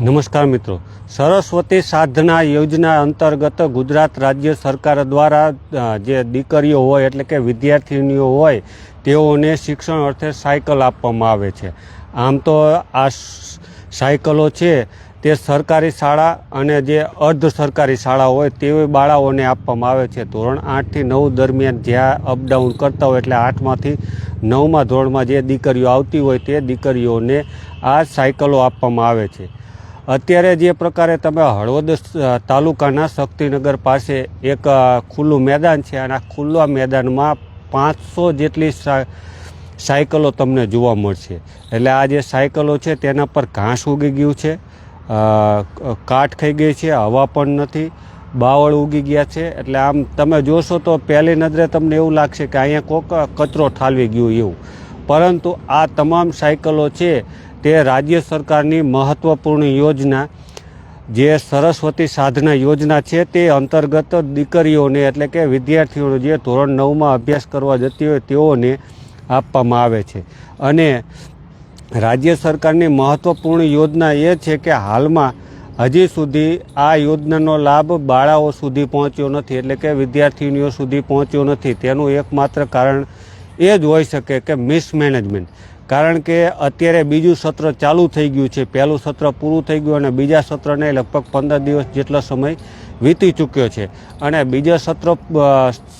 નમસ્કાર મિત્રો. સરસ્વતી સાધના યોજના અંતર્ગત ગુજરાત રાજ્ય સરકાર દ્વારા જે દીકરીઓ હોય એટલે કે વિદ્યાર્થીનીઓ હોય, તેઓને શિક્ષણ અર્થે સાયકલ આપવામાં આવે છે. આમ તો આ સાયકલો છે તે સરકારી શાળા અને જે અર્ધ સરકારી શાળા હોય તેવી બાળાઓને આપવામાં આવે છે. ધોરણ આઠથી નવ દરમિયાન જ્યાં અપડાઉન કરતા હોય એટલે આઠમાંથી નવમા ધોરણમાં જે દીકરીઓ આવતી હોય તે દીકરીઓને આ સાયકલો આપવામાં આવે છે. અત્યારે જે પ્રકારે તમે હળવદ તાલુકાના શક્તિનગર પાસે એક ખુલ્લું મેદાન છે અને આ ખુલ્લા મેદાનમાં પાંચસો જેટલી સાયકલો તમને જોવા મળશે. એટલે આ જે સાયકલો છે તેના પર ઘાસ ઉગી ગયું છે કાટ ખાઈ ગઈ છે, હવા પણ નથી, બાવળ ઉગી ગયા છે. એટલે આમ તમે જોશો તો પહેલી નજરે તમને એવું લાગશે કે અહીંયા કોક કચરો ઠાલવી ગયું એવું. પરંતુ આ તમામ સાયકલો છે તે રાજ્ય સરકારની મહત્ત્વપૂર્ણ યોજના જે સરસ્વતી સાધના યોજના છે તે અંતર્ગત દીકરીઓને એટલે કે વિદ્યાર્થીઓને જે ધોરણ નવમાં અભ્યાસ કરવા જતી હોય તેઓને આપવામાં આવે છે. અને રાજ્ય સરકારની મહત્ત્વપૂર્ણ યોજના એ છે કે હાલમાં હજી સુધી આ યોજનાનો લાભ બાળાઓ સુધી પહોંચ્યો નથી, એટલે કે વિદ્યાર્થીનીઓ સુધી પહોંચ્યો નથી. તેનું એકમાત્ર કારણ એ જ હોઈ શકે કે મિસમેનેજમેન્ટ. કારણ કે અત્યારે બીજું સત્ર ચાલુ થઈ ગયું છે. પહેલું સત્ર પૂરું થઈ ગયું અને બીજા સત્રને લગભગ પંદર દિવસ જેટલો સમય વીતી ચૂક્યો છે. અને બીજા સત્ર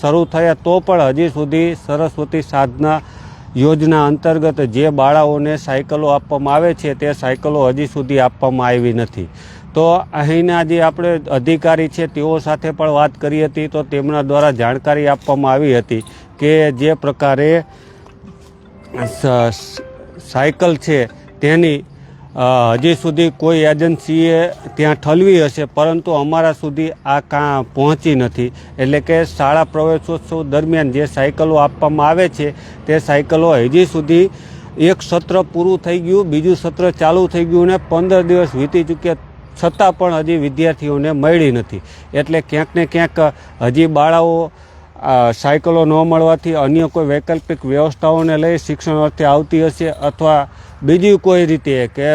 શરૂ થયા તો પણ હજી સુધી સરસ્વતી સાધના યોજના અંતર્ગત જે બાળાઓને સાયકલો આપવામાં આવે છે, તે સાયકલો હજી સુધી આપવામાં આવી નથી. તો અહીંના જે આપણે અધિકારી છે, તેઓ સાથે પણ વાત કરી હતી, તો તેમના દ્વારા જાણકારી આપવામાં આવી હતી કે જે પ્રકારે સાયકલ છે, તેની હજી સુધી કોઈ એજન્સીએ ત્યાં ઠલવી હશે, પરંતુ અમારા સુધી આ કાં પહોંચી નથી. એટલે કે શાળા પ્રવેશોત્સવ દરમિયાન જે સાયકલો આપવામાં આવે છે, તે સાયકલો હજી સુધી એક સત્ર પૂરું થઈ ગયું, બીજું સત્ર ચાલુ થઈ ગયું ને પંદર દિવસ વીતી ચૂક્યા છતાં પણ હજી વિદ્યાર્થીઓને મળી નથી. એટલે ક્યાંક ને ક્યાંક હજી બાળાઓ સાયકલો ન મળવાથી અન્ય કોઈ વૈકલ્પિક વ્યવસ્થાઓને લઈ શિક્ષણ અર્થે આવતી હશે અથવા બીજી કોઈ રીતે કે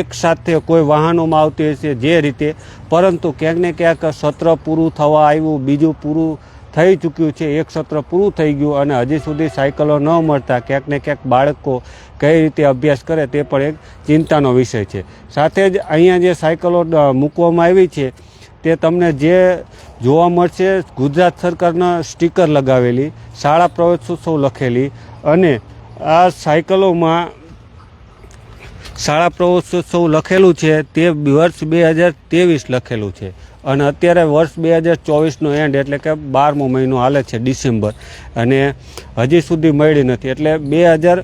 એક સાથે કોઈ વાહનોમાં આવતી હશે જે રીતે, પરંતુ ક્યાંક ને ક્યાંક સત્ર પૂરું થવા આવ્યું, બીજું પૂરું થઈ ચૂક્યું છે, એક સત્ર પૂરું થઈ ગયું અને હજી સુધી સાયકલો ન મળતા, ક્યાંક ને ક્યાંક બાળકો કઈ રીતે અભ્યાસ કરે તે પણ એક ચિંતાનો વિષય છે. સાથે જ અહીંયા જે સાયકલો મૂકવામાં આવી છે તે તમને જે જોવા મળશે, ગુજરાત સરકારના સ્ટીકર લગાવેલી, શાળા પ્રવેશોત્સવ લખેલી અને આ સાયકલોમાં શાળા પ્રવેશોત્સવ લખેલું છે તે વર્ષ બે હજાર ત્રેવીસ લખેલું છે. અને અત્યારે વર્ષ બે હજાર ચોવીસનો એન્ડ એટલે કે બારમો મહિનો હાલે છે ડિસેમ્બર. અને હજી સુધી મળી નથી. એટલે બે હજાર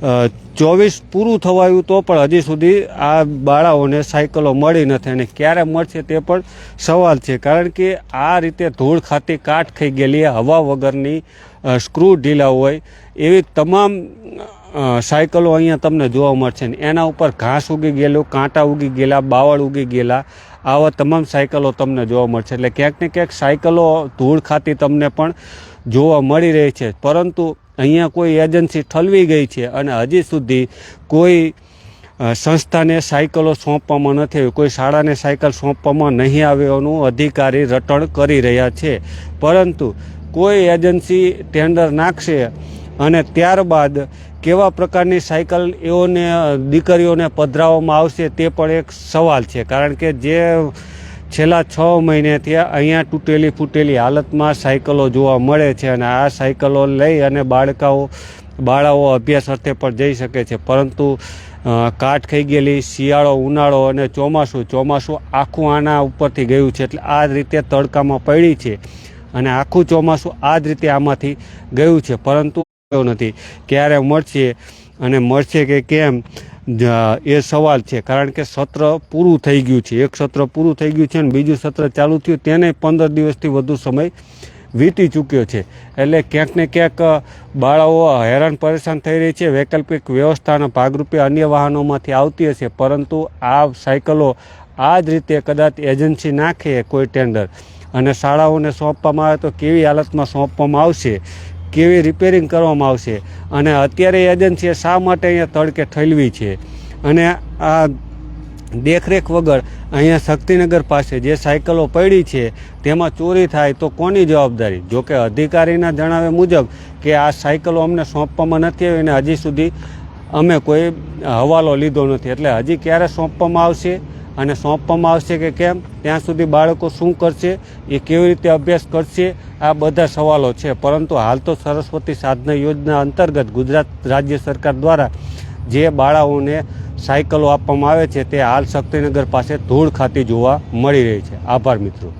ચોવીસ પૂરું થવાયું તો પણ હજી સુધી આ બાળાઓને સાયકલો મળી નથી અને ક્યારે મળશે તે પણ સવાલ છે. કારણ કે આ રીતે ધૂળ ખાતી કાટ ખાઈ ગયેલી હવા વગરની સ્ક્રૂ ઢીલા હોય એવી તમામ સાયકલો અહીંયા તમને જોવા મળશે ને એના ઉપર ઘાસ ઉગી ગયેલું, કાંટા ઉગી ગયેલા, બાવળ ઉગી ગયેલા, આવા તમામ સાયકલો તમને જોવા મળશે. એટલે ક્યાંક ને ક્યાંક સાયકલો ધૂળ ખાતી તમને પણ જોવા મળી રહી છે. પરંતુ અહીંયા કોઈ એજન્સી ઠલવી ગઈ છે અને હજી સુધી કોઈ સંસ્થાને સાયકલો સોંપવામાં નથી આવી, કોઈ શાળાને સાયકલ સોંપવામાં નહીં આવ્યોનું અધિકારી રટણ કરી રહ્યા છે. પરંતુ કોઈ એજન્સી ટેન્ડર નાખશે અને ત્યારબાદ કેવા પ્રકારની સાયકલ એઓને દીકરીઓને પધરાવવામાં આવશે તે પણ એક સવાલ છે. કારણ કે જે છેલ્લા છ મહિનેથી અહીંયા તૂટેલી ફૂટેલી હાલતમાં સાયકલો જોવા મળે છે અને આ સાયકલો લઈ અને બાળકાઓ, બાળાઓ અભ્યાસ અર્થે પણ જઈ શકે છે. પરંતુ કાટ ખાઈ ગયેલી, શિયાળો, ઉનાળો અને ચોમાસું ચોમાસું આખું આના ઉપરથી ગયું છે એટલે આ જ રીતે તડકામાં પડી છે અને આખું ચોમાસું આ જ રીતે આમાંથી ગયું છે. પરંતુ નથી. ક્યારે મળશે અને મળશે કે કેમ? એ સવાલ છે. કારણ કે સત્ર પૂરું થઈ ગયું છે. એક સત્ર પૂરું થઈ ગયું છે અને બીજું સત્ર ચાલુ થયું. તેને પંદર દિવસથી વધુ સમય વીતી ચૂક્યો છે. એટલે ક્યાંક ને ક્યાંક બાળાઓ હેરાન પરેશાન થઈ રહી છે. વૈકલ્પિક વ્યવસ્થાના ભાગરૂપે અન્ય વાહનોમાંથી આવતી હશે. પરંતુ આ સાયકલો આ જ રીતે કદાચ એજન્સી નાખે કોઈ ટેન્ડર. અને શાળાઓને સોંપવામાં આવે તો કેવી હાલતમાં સોંપવામાં આવશે? કેવી રિપેરિંગ કરવામાં આવશે. અને અત્યારે એજન્સીએ શા માટે અહીંયા તડકે ઠલવી છે? અને આ દેખરેખ વગર અહીંયા શક્તિનગર પાસે જે સાયકલો પડી છે, તેમાં ચોરી થાય તો કોની જવાબદારી? જોકે અધિકારીના જણાવ્યા મુજબ કે આ સાયકલો અમને સોંપવામાં નથી આવી અને હજી સુધી અમે કોઈ હવાલો લીધો નથી. એટલે હજી ક્યારે સોંપવામાં આવશે? અને સોંપવામાં આવશે કે કેમ, ત્યાં સુધી બાળકો શું કરશે, એ કેવી રીતે અભ્યાસ કરશે, આ બધા સવાલો છે. પરંતુ હાલ તો સરસ્વતી સાધના યોજના અંતર્ગત ગુજરાત રાજ્ય સરકાર દ્વારા જે બાળાઓને સાયકલો આપવામાં આવે છે, તે હાલ શક્તિનગર પાસે ધૂળ ખાતી જોવા મળી રહી છે. આભાર મિત્રો.